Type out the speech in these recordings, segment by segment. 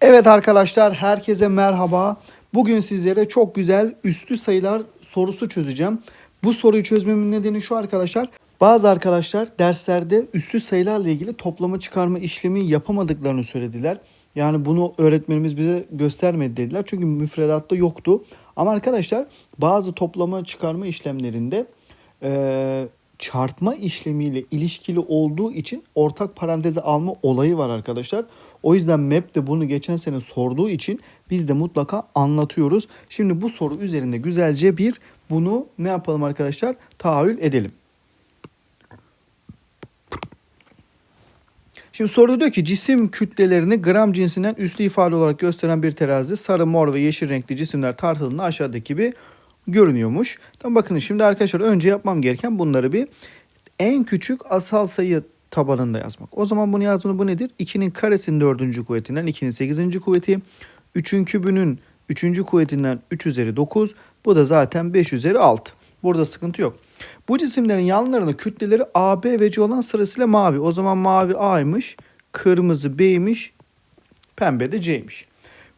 Evet arkadaşlar herkese merhaba. Bugün sizlere çok güzel üstü sayılar sorusu çözeceğim. Bu soruyu çözmemin nedeni şu arkadaşlar. Bazı arkadaşlar derslerde üstü sayılarla ilgili toplama çıkarma işlemi yapamadıklarını söylediler. Yani bunu öğretmenimiz bize göstermedi dediler. Çünkü müfredatta yoktu. Ama arkadaşlar bazı toplama çıkarma işlemlerinde eee, çarpma işlemiyle ilişkili olduğu için ortak paranteze alma olayı var arkadaşlar. O yüzden MEP de bunu geçen sene sorduğu için biz de mutlaka anlatıyoruz. Şimdi bu soru üzerinde güzelce bir bunu ne yapalım arkadaşlar? Tahayyül edelim. Şimdi soruda diyor ki cisim kütlelerini gram cinsinden üslü ifade olarak gösteren bir terazi sarı, mor ve yeşil renkli cisimler tartıldığında aşağıdaki gibi görünüyormuş. Tamam bakın şimdi arkadaşlar önce yapmam gereken bunları bir en küçük asal sayı tabanında yazmak. O zaman bunu yazdığımda bu nedir? 2'nin karesinin 4. kuvvetinden 2'nin 8. kuvveti. 3'ün kübünün 3. kuvvetinden 3 üzeri 9. Bu da zaten 5 üzeri 6. Burada sıkıntı yok. Bu cisimlerin yanlarında kütleleri A, B ve C olan sırasıyla mavi. O zaman mavi A'ymış, kırmızı B'ymiş, pembe de C'ymiş.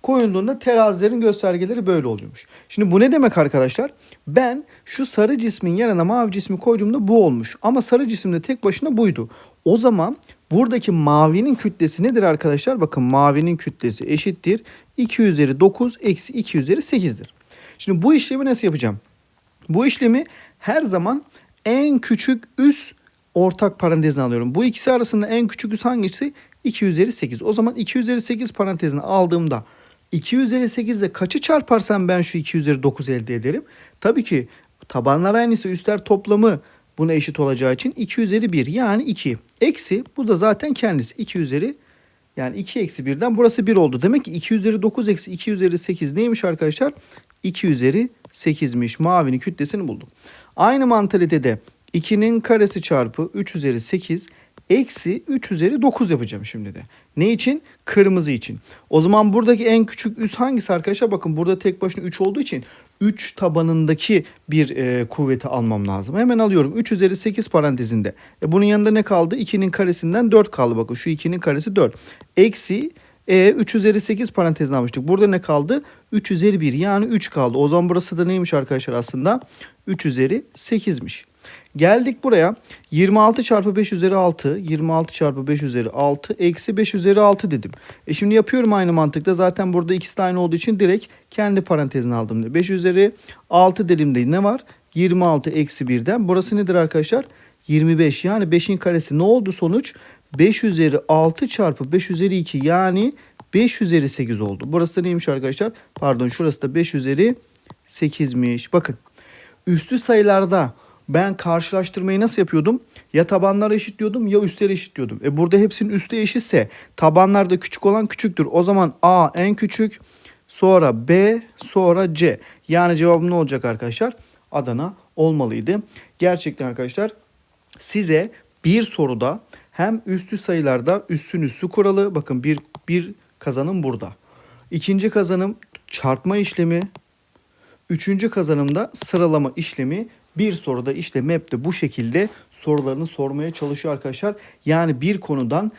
Koyulduğunda terazilerin göstergeleri böyle oluyormuş. Şimdi bu ne demek arkadaşlar? Ben şu sarı cismin yanına mavi cismi koyduğumda bu olmuş. Ama sarı cisimde tek başına buydu. O zaman buradaki mavinin kütlesi nedir arkadaşlar? Bakın mavinin kütlesi eşittir. 2 üzeri 9 eksi 2 üzeri 8'dir. Şimdi bu işlemi nasıl yapacağım? Bu işlemi her zaman en küçük üs ortak parantezine alıyorum. Bu ikisi arasında en küçük üs hangisi? 2 üzeri 8. O zaman 2 üzeri 8 parantezine aldığımda 2 üzeri 8 ile kaçı çarparsam ben şu 2 üzeri 9 elde ederim? Tabii ki tabanlar aynısı üstler toplamı buna eşit olacağı için 2 üzeri 1 yani 2. Eksi bu da zaten kendisi 2 üzeri yani 2 eksi 1'den burası 1 oldu. Demek ki 2 üzeri 9 eksi 2 üzeri 8 neymiş arkadaşlar? 2 üzeri 8'miş. Mavinin kütlesini buldum. Aynı mantalitede 2'nin karesi çarpı 3 üzeri 8 eksi 3 üzeri 9 yapacağım şimdi de. Ne için? Kırmızı için. O zaman buradaki en küçük üs hangisi arkadaşlar? Bakın burada tek başına 3 olduğu için 3 tabanındaki bir e, kuvveti almam lazım. Hemen alıyorum. 3 üzeri 8 parantezinde. E, bunun yanında ne kaldı? 2'nin karesinden 4 kaldı. Bakın şu 2'nin karesi 4. Eksi e 3 üzeri 8 parantezine almıştık. Burada ne kaldı? 3 üzeri 1 yani 3 kaldı. O zaman burası da neymiş arkadaşlar aslında? 3 üzeri 8'miş. Geldik buraya 26 çarpı 5 üzeri 6 26 çarpı 5 üzeri 6 eksi 5 üzeri 6 dedim. E şimdi yapıyorum aynı mantıkta zaten burada ikisi de aynı olduğu için direkt kendi parantezine aldım. 5 üzeri 6 dediğimde ne var? 26 eksi 1'den burası nedir arkadaşlar? 25 yani 5'in karesi ne oldu sonuç? 5 üzeri 6 çarpı 5 üzeri 2 yani 5 üzeri 8 oldu. Burası da neymiş arkadaşlar? Pardon şurası da 5 üzeri 8'miş. Bakın üstü sayılarda ben karşılaştırmayı nasıl yapıyordum? Ya tabanları eşitliyordum ya üstleri eşitliyordum. E burada hepsinin üstü eşitse tabanlarda küçük olan küçüktür. O zaman A en küçük sonra B sonra C. Yani cevabım ne olacak arkadaşlar? Adana olmalıydı. Gerçekten arkadaşlar size bir soruda hem üstü sayılarda üstün üstü kuralı bakın bir, bir kazanım burada. İkinci kazanım çarpma işlemi. Üçüncü kazanımda sıralama işlemi bir soruda işte MEP'te bu şekilde sorularını sormaya çalışıyor arkadaşlar. Yani bir konudan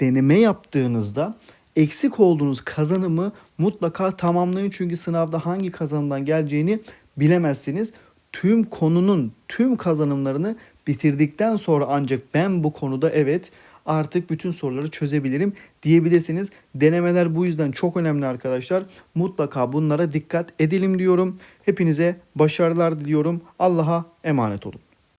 deneme yaptığınızda eksik olduğunuz kazanımı mutlaka tamamlayın. Çünkü sınavda hangi kazanımdan geleceğini bilemezsiniz. Tüm konunun tüm kazanımlarını bitirdikten sonra ancak ben bu konuda evet artık bütün soruları çözebilirim diyebilirsiniz. Denemeler bu yüzden çok önemli arkadaşlar. Mutlaka bunlara dikkat edelim diyorum. Hepinize başarılar diliyorum. Allah'a emanet olun.